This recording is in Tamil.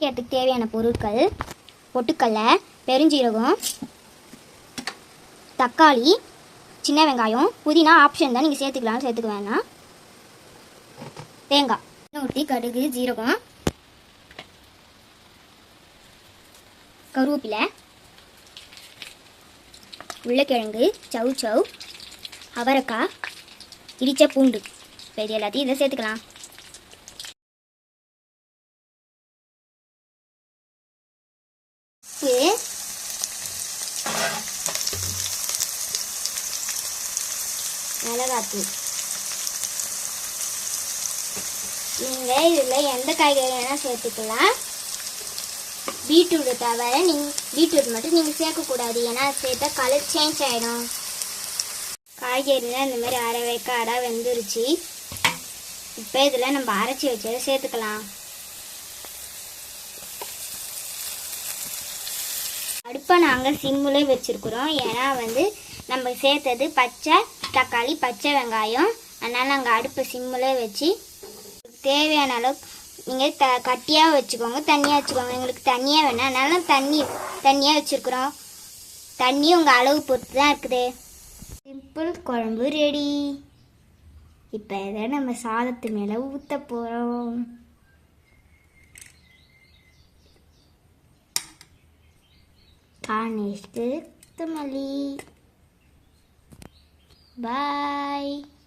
வைக்கிறதுக்கு தேவையான பொருட்கள் பொட்டுக்கடலை பெருஞ்சீரகம் தக்காளி சின்ன வெங்காயம் புதினா ஆப்ஷன் தான் நீங்கள் சேர்த்துக்கலாம் சேர்த்துக்க வேணாம். தேங்காய் எண்ணெய் ஊற்றி கடுகு ஜீரகம் கருவேப்பிலை உருளைக்கிழங்கு சவு சவ் அவரைக்காய் இடித்த பூண்டு. இப்போ இது எல்லாத்தையும் இதை சேர்த்துக்கலாம். உப்பு மிளகாத்தூள். நீங்கள் இதில் எந்த காய்கறி வேணால் சேர்த்துக்கலாம். பீட்ரூட் தவிர நீங்கள் பீட்ரூட் மட்டும் நீங்கள் சேர்க்கக்கூடாது ஏன்னா சேர்த்தா கலர் சேஞ்ச் ஆகிடும் காய்கறிலாம் இந்த மாதிரி அரை வேக்காடாக வெந்துருச்சு. இப்போ இதில் நம்ம அரைச்சி வச்சதை சேர்த்துக்கலாம். அடுப்பை நாங்கள் சிம்மில் வச்சுருக்குறோம். ஏன்னா வந்து நம்ம சேர்த்தது பச்சை தக்காளி பச்சை வெங்காயம். அதனால் நாங்கள் அடுப்பை சிம்மில் வச்சு தேவையான அளவு நீங்கள் த கட்டியாக வச்சுக்கோங்க தண்ணியாக வச்சுக்கோங்க. எங்களுக்கு தண்ணியாக வேணாம். அதனால தண்ணி தண்ணியாக வச்சுருக்குறோம். தண்ணி உங்கள் அளவு பொறுத்து தான் இருக்குது. சிம்பிள் குழம்பு ரெடி. இப்போ இதை நம்ம சாதத்து மேலே ஊற்ற போகிறோம் Karneşli Kıtmalı. Bye.